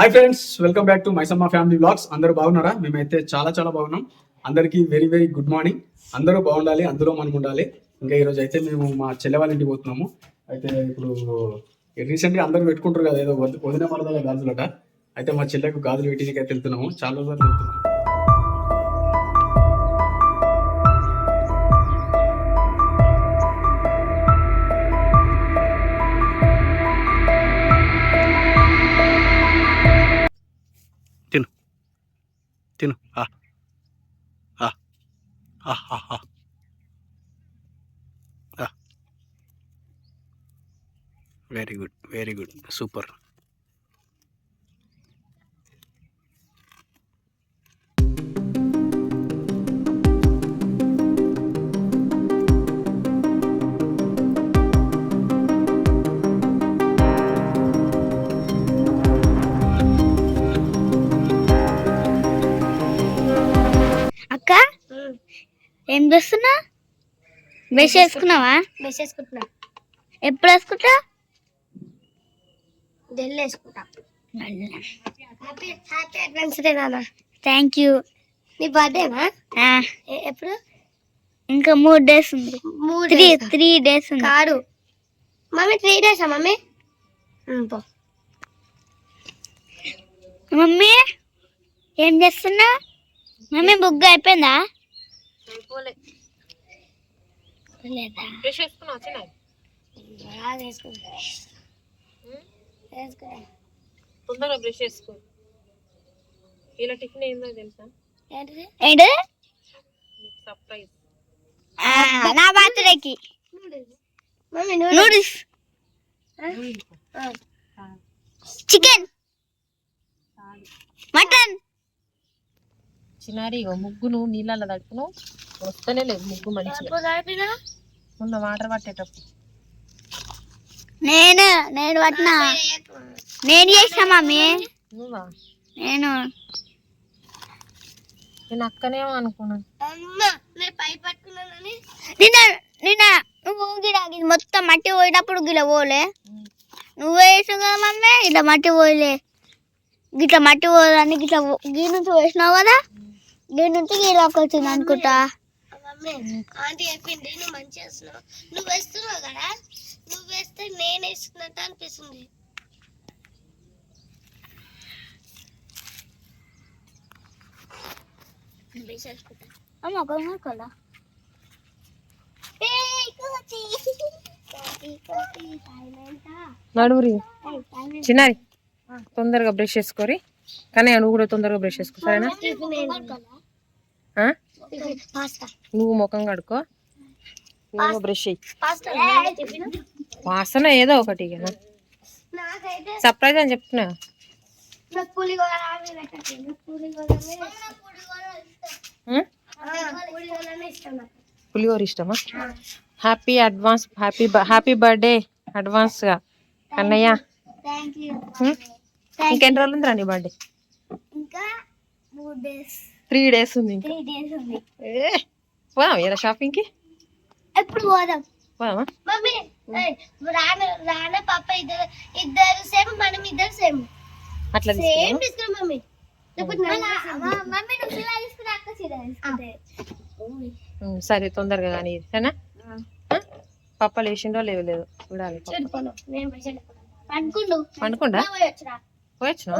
Hi friends welcome back to Maisamma family blogs అందరూ బాగున్నారా? మేమైతే చాలా చాలా బాగున్నాం. అందరికీ వెరీ వెరీ గుడ్ మార్నింగ్ అందరూ బాగుండాలి అందులో మనం ఉండాలి. ఇంకా ఈరోజు అయితే మేము మా చెల్లె వాళ్ళ ఇంటికి పోతున్నాము. అయితే ఇప్పుడు రీసెంట్గా అందరూ పెట్టుకుంటారు కదా ఏదో వదిన మరదల గాజులట. అయితే మా చెల్లెకు గాజులు పెట్టినకైతే అయితే వెళ్తున్నాము. చాలా రోజులు వెళ్తున్నాము తిను. Very good very good super ఏం చేస్తున్నా? బ్రష్ వేసుకున్నావా బ్రష్ వేసుకుంటున్నా ఎప్పుడు వేసుకుంటా? జెల్ వేసుకుంటా. హ్యాపీ హ్యాపీ అడ్వాన్స్ డే నాన్న. థ్యాంక్ యూ నీ బర్త్డేనా ఎప్పుడు? ఇంకా మూడు డేస్ ఉంది. మూడు త్రీ? త్రీ డేస్ ఉంది. కాదు. మమ్మీ త్రీ డేసా మమ్మీ? పో. మమ్మీ ఏం చేస్తున్నా? మమ్మీ బుగ్గ అయిపోయిందా? తొందరగా బ్రష్ చేసుకో ఇలా టిఫిన్ ఏందో తెలుసా ఏంటి సర్ప్రైజ్ నా బర్త్డేకి నూడిల్స్ చికెన్ మటన్ చిన్నారి ఇగో ముగ్గును నీళ్ళల్లో తడుపును. వస్తేనే లేదు ముగ్గు మంచిగా. మొన్న వాటర్ పట్టేటప్పుడు. నేను నేను పట్టిన. నేను చేసిన మమ్మీ. నువ్వా? నేను. నేను అక్కనేమో అనుకున్నాను అమ్మ నేను పై పట్టుకున్నానని నిన్న నిన్న నువ్వు గిడ ఇది మొత్తం మట్టి పోయేటప్పుడు గిల పోలే. నువ్వు వేసావు కదా మమ్మీ? ఇట్లా మట్టి పోయలే. గిట్ల మట్టి పోదని గిట్ల గీ నుంచి వేసినావు కదా? గీ నుంచి గీలాకి వచ్చింది అనుకుంటా. ఆంటీ చెప్పింది నువ్వు మంచి వేస్తున్నావు. నువ్వు వేస్తున్నావు కదా? నువ్వు వేస్తే నేను వేసుకున్నట్టు అనిపిస్తుంది. అమ్మ నడువురి చిన్నారి. తొందరగా బ్రష్ చేసుకోరి కానీ నువ్వు కూడా తొందరగా బ్రష్ చేసుకో సరేనా? నువ్వు ముఖం కడుకో నువ్వు బ్రష్ వాసన ఏదో ఒకటి సర్ప్రైజ్ అని చెప్తున్నా. పులిగోర ఇష్టమా? Happy advance happy happy birthday అడ్వాన్స్గా. కన్నయ్య థ్యాంక్ యూ ఉం? ఇంకెన్ని రోజులు ఉందిరా నీ బర్త్డే ఇంకా మూడు డేస్ త్రీ డేస్ ఉంది ఇంకా. పోదాం ఇలా షాపింగ్కి? ఎప్పుడు పోదాం? పోదామా? మమ్మీ ఏయ్, రాన రాన పాప ఇద్దరు ఇద్దరు సేమ్ మనం ఇద్దరు సేమ్. అట్లా సేమ్ మమ్మీ. మమ్మీ నువ్వు చీర తీసుకురా అక్క చీర తీసుకుంటే. ఉం, సరే తొందరగా కానీ సరేనా? ఆ? పప్ప లేచిండో లేవు లేదు చూడాలి పోయొచ్చురా పోయొచ్చునా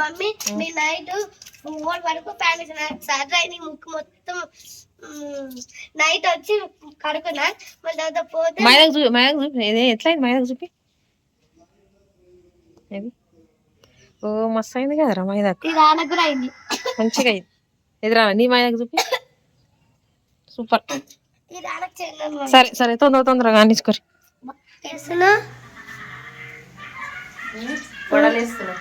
మమ్మీ మీ నైట్ ఫోర్ వరకు ప్యాన్ సర్రా నీ ముక్కు మొత్తం నైట్ వచ్చి కడుకున్నా మళ్ళీ తర్వాత పోతే మైదాకు చూపి మైదాకు చూపి. ఏదే ఎట్లా అయింది మైదాకు చూపి? ఏది? ఓ మస్తు అయింది కదరా మైదాకు ఇది ఆనకు కూడా అయింది. మంచిగా అయింది. ఎదురా నీ మైదాకు చూపి. సూపర్. ఇది సరే సరే తొందర తొందరగా అందించుకోరి వడలేస్తున్నా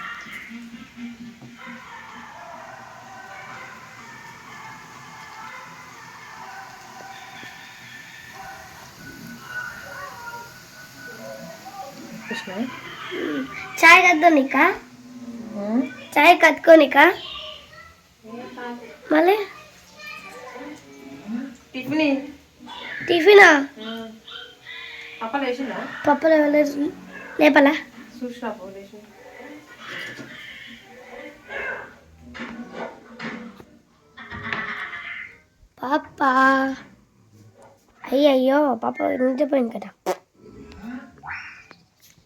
చాయ్ కద్దోనికా చాయ్ కట్టుకోనికా? మళ్ళీ? టిఫిన్? టిఫినా? పప్ప లేచిందా పప్పులు లేపలా? పోలేసి పాప అయ్యయ్యో పాప నిద్రపోయింది కదా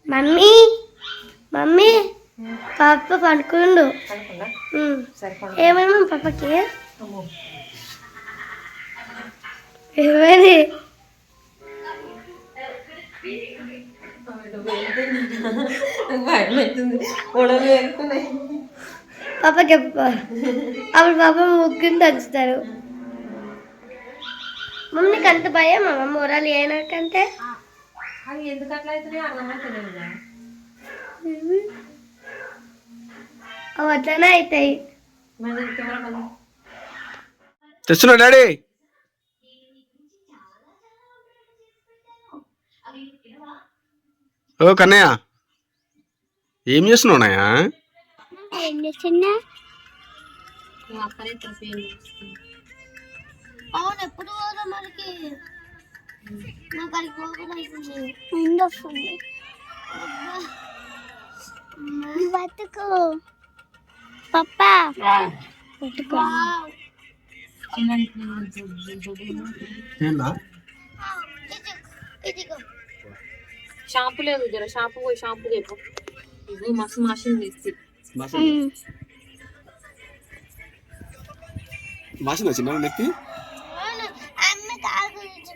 మమ్మీ మమ్మీ పాప పడుకుండు ఉమ్. సరిపడ ఏమైంది అమ్మో గొడవలు పాపకి చెప్పు అప్పుడు పాప ముగ్గురు దంచుతారు మమ్మీకి అంత భయం మమ్మ మొరాలి అయినాకంటే అవి ఎందుకు అట్లా అవుతున్నాయి అర్థమైతలేదు అవి అట్లనే అవుతాయి తెస్తున్నా డాడీ ఓ కన్నయ్య ఏం చేస్తున్నావు నాయా ఏం చేస్తున్నా? అవును ఎప్పుడు పోదాం మనకి? నాకు పోకుండా ముందు వస్తుంది. బతుకు. పప్పా. బతుకు. షాంపూ లేదు జర షాంపూ పోయి షాంపూ చెప్పు ఇది మస్తు మాషన్ తీసి మాసిన చిన్న నెత్తి అవును అమ్మ కాలు గురించి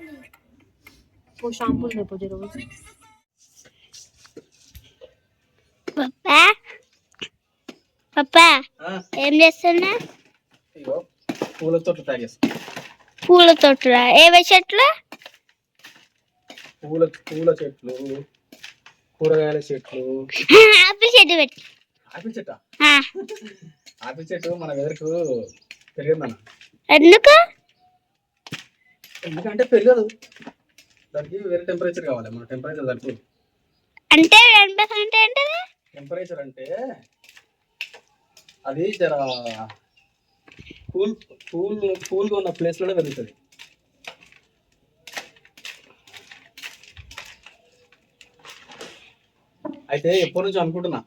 ఓ షాంపూ చెప్పు జర పప్పా పప్పా ఏం చేస్తున్నా ఇగో పూలతో తయారు చేస్తా పూల తోటలా ఏ చెట్లు పూల పూల చెట్లు కూరగాయల చెట్లు. ఆపిల్ చెట్టు పెట్టు. ఆపిల్ చెట్ట? ఆపిల్ చెట్టు మన వెదరకు పెరిగిందన్న ఎందుకు? ఎందుకంటే పెరగదు. దానికి వేరే టెంపరేచర్ కావాలి మన టెంపరేచర్ దానికి అంటే అంటే ఏంటది? టెంపరేచర్ అంటే అది జర కూల్ కూల్ కూల్గా ఉన్న ప్లేస్లోనే పెరుగుతుంది. అయితే ఎప్పటి నుంచి అనుకుంటున్నా?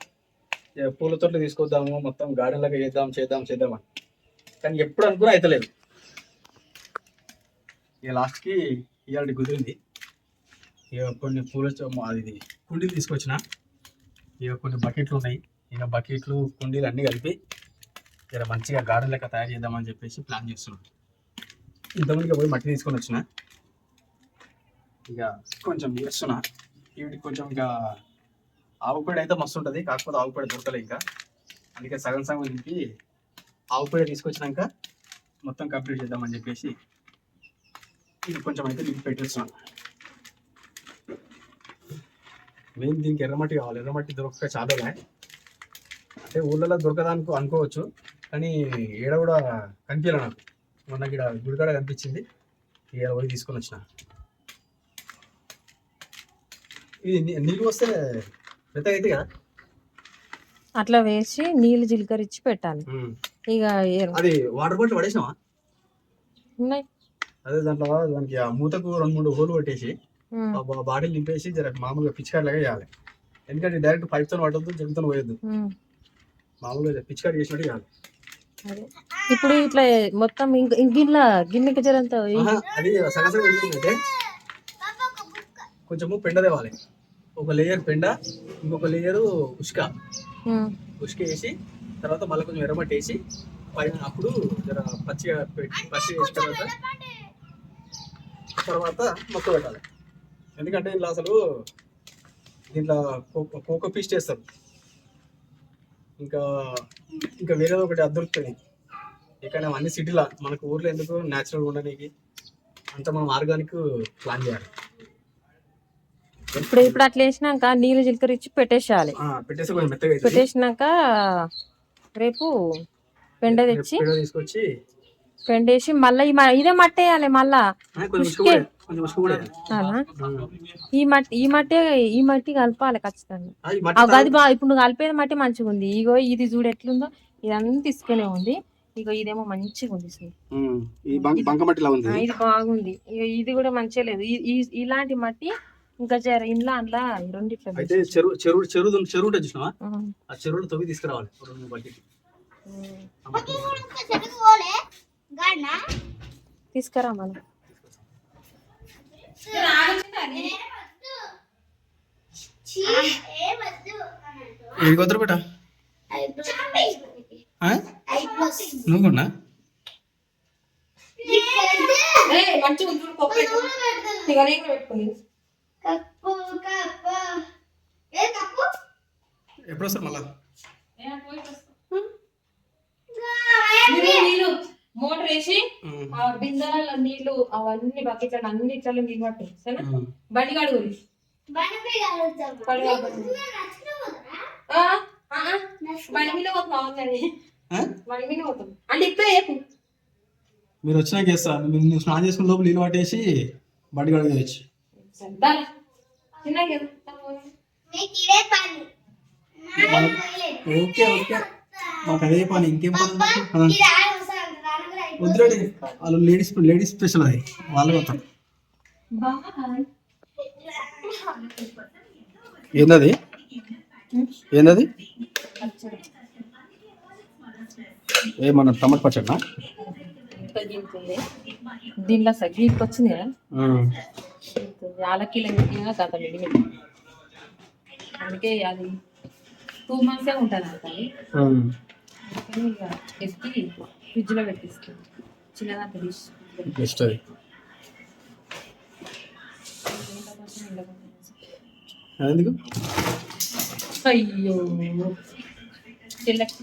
పూల తోటలు తీసుకొద్దాము మొత్తం గార్డెన్ లాగా చేద్దాం చేద్దాం చేద్దాం అని. కానీ ఎప్పుడు అనుకున్నా అయితలేదు. ఇక లాస్ట్కి ఇవాళ కుదిరింది. ఇక కొన్ని పూల అది కుండీలు తీసుకొచ్చిన. ఇక కొన్ని బకెట్లు ఉన్నాయి. ఇక బకెట్లు కుండీలు అన్నీ కలిపి ఇక మంచిగా గార్డెన్ లెక్క తయారు చేద్దామని చెప్పేసి ప్లాన్ చేస్తున్నాం. ఇంతమందికి పోయి మట్టి తీసుకొని వచ్చిన. ఇక కొంచెం చేస్తున్నా. ఇవి కొంచెం ఇక ఆవు పేడ అయితే మస్తు ఉంటుంది. కాకపోతే ఆవు పేడ దొరకలే ఇంకా. అందుకే సగం సగం నింపి ఆవు పేడ తీసుకొచ్చినాక మొత్తం కంప్లీట్ చేద్దామని చెప్పేసి ఇది కొంచెం అయితే నింపి పెట్టేస్తున్నాను మెయిన్ దీనికి ఎర్రమట్టి కావాలి. ఎర్రమట్టి దొరకక చాలా అంటే ఊళ్ళలో దొరకదానికి అనుకోవచ్చు. కానీ ఈడ కూడా కనిపించాలి నాకు. మొన్న ఇక్కడ గుడికాడ కనిపించింది. ఇక పోయి తీసుకొని వచ్చిన. ఇది నీ- నీళ్ళు వస్తే మెత్తగా అట్లా వేసి నీళ్ళు జీలకరించి పెట్టాలి. ఇక అది వాటర్ బాటిల్ పడేసినావా? ఉన్నాయి. అదే దాంట్లో దానికి ఆ మూతకు రెండు మూడు హోల్ కొట్టేసి బాటిల్ నింపేసి జర మామూలుగా పిచికారి లాగా చేయాలి. ఎందుకంటే డైరెక్ట్ పైప్తో పట్టద్దు జరుగుతో పోయొద్దు. మామూలుగా పిచికారి చేసినట్టు చేయాలి. ఇప్పుడు ఇట్లా మొత్తం గిన్నె గిన్నెకి జరంత అది సగం సగం కొంచెము పెండ తేవాలి. ఒక లేయర్ పెండ ఇంకొక లేయరు ఉష్క. ఉష్క వేసి తర్వాత మళ్ళీ కొంచెం ఎర్రమట్టి వేసి పైన అప్పుడు జర పచ్చిగా పెట్టి పచ్చి వేసిన తర్వాత తర్వాత మొక్క పెట్టాలి. ఎందుకంటే ఇందులో అసలు దీంట్లో కోకో కోకో పీస్ చేస్తారు ఇంకా ఇంకా వేరేది ఒకటి అదొరుకుతుంది ఇక్కడ అన్ని సిటీలా మనకు ఊర్లో ఎందుకు న్యాచురల్గా ఉండడానికి అంతా మనం ఆర్గానిక్ ప్లాన్ చేయాలి. ఇప్పుడు ఇప్పుడు అట్లా వేసినాక నీళ్ళు జీలకరించి పెట్టేసేయాలి. ఆ, పెట్టేసి కొంచెం మెత్తగా అవుతుంది పెట్టేసినాక రేపు పెండ తెచ్చి పెండేసి మళ్ళీ ఇదే మట్టి వేయాలి మళ్ళా. ఈ మట్టి ఈ మట్టి ఈ మట్టి కలపాలి ఖచ్చితంగా. గది బా ఇప్పుడు నువ్వు కలిపేది మట్టి మంచిగా ఉంది. ఇగో ఇది చూడు ఎట్లుందో. ఇదంతా తీసుకునే ఉంది. ఇగో ఇదేమో మంచిగా ఉంది ఇది బాగుంది. ఇగో ఇది కూడా మంచిగా లేదు. ఇలాంటి మట్టి ఇంకా ఇంట్లో అందులో రెండిట్లో అయితే చెరువు చెరువు చెరువు చెరువు ఉంటుంది. ఆ చెరువులో తవ్వి తీసుకురావాలి. ఒక రెండు బకెట్ తీసుకురా మనం ఏది కొద్దరు బేట నువ్వు మంచిగా పెట్టుకోని. Cup cup. ఏ కప్పు? ఎప్పుడు వస్తారు మళ్ళా? మోటార్ వేసి ఆ బిందెల నీళ్ళు అవన్నీ బకెట్ల అన్ని ఇట్లా నీళ్ళు పట్టు సరేనా? బండి కడుగురి బండి మీద పోతున్నాం బండి మీద పోతాం అంటే ఇప్పుడే మీరు వచ్చినాక వేస్తా స్నానం చేసుకున్న లోపల నీళ్ళు పట్టేసి బండి కడుగు చేయొచ్చు సరే, దారా. చిన్నగా కదా. మీకు ఇదే పని ఓకే ఓకే మాకు అదే పని ఇంకేం పని. వద్దులేండి వాళ్ళు లేడీస్ లేడీస్ స్పెషల్ అది వాళ్ళు పోతాం ఏందది ఏందది ఏమన్నా టమాటా పచ్చడినా దీనిలో సగ గీతకు వచ్చింది కదా పెట్టినా గత మిడిమి అందుకే అది టూ మంత్సే ఉంటుంది అంత అది. ఎత్తి ఫ్రిడ్జ్లో పెట్టిస్తాను బెస్ట్ అది. ఎందుకు? అయ్యో! చెల్లెకి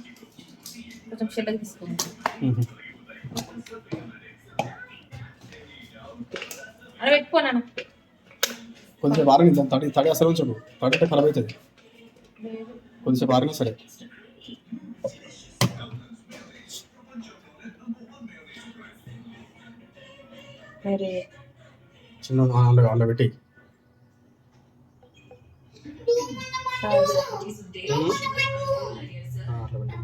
కొంచెం చెల్లెకి తీసుకోండి. అలా పెట్టుకోనా కొంచెం ఆరని తడి తడి అసలు ఉంచడు తడి అంటే ఖరాబ్ అవుతుంది. కొంచెం ఆరని సరే. చిన్న అందులో అందులో పెట్టి. ఆ, అట్లా పెట్టి.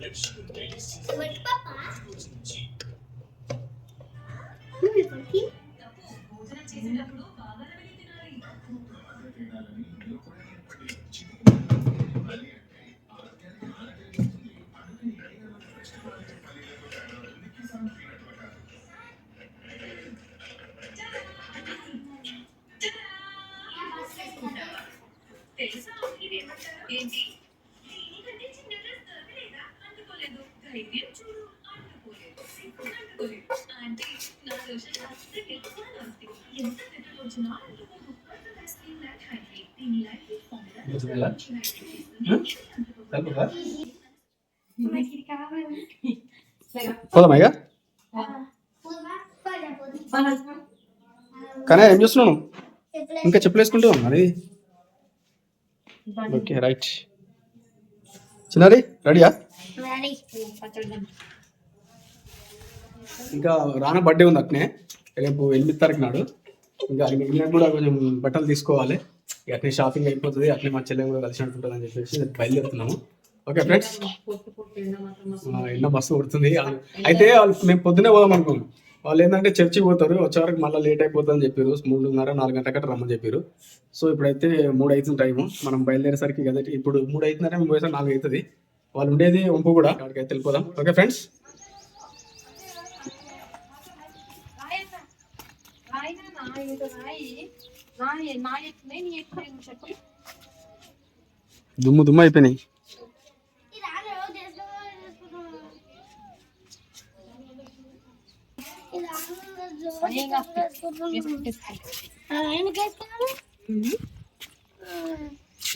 ఆ. గుర్తుందా? ఆ? సరిపోతుందా? పోదామా ఇక? కానీ ఏం చేస్తున్నాను ఇంకా చెప్పులు వేసుకుంటావు మరి? ఓకే రైట్ చిన్నారి రెడీయా ఇంకా రానా బర్త్డే ఉంది అట్నే రేపు ఎనిమిది తారీఖు నాడు. ఇంకా మిగిలిన కూడా కొంచెం బట్టలు తీసుకోవాలి. అట్నే షాపింగ్ అయిపోతుంది అట్లే మా చెల్లె కూడా కలిసి అని చెప్పేసి బయలుదేరుతున్నాము. ఓకే ఫ్రెండ్స్ ఎన్నో బస్సు కొడుతుంది. అయితే వాళ్ళు మేము పొద్దునే పోదాం అనుకున్నాం. వాళ్ళు ఏంటంటే చర్చికి పోతారు వచ్చే వరకు మళ్ళీ లేట్ అయిపోతుందని చెప్పారు. మూడున్నర నాలుగు గంటల కట్ట రమ్మని చెప్పారు. సో ఇప్పుడైతే మూడు అవుతుంది టైము మనం బయలుదేరేసరికి కదా ఇప్పుడు మూడు అవుతుందంటే మేము పోయేసరికి నాలుగు అవుతుంది వాళ్ళు ఉండేది వంపు కూడా అక్కడికి అయితే వెళ్ళిపోదాం. ఓకే ఫ్రెండ్స్ దుమ్ము దుమ్ము అయిపోయినాయి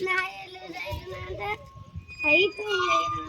నా అయిపోయింది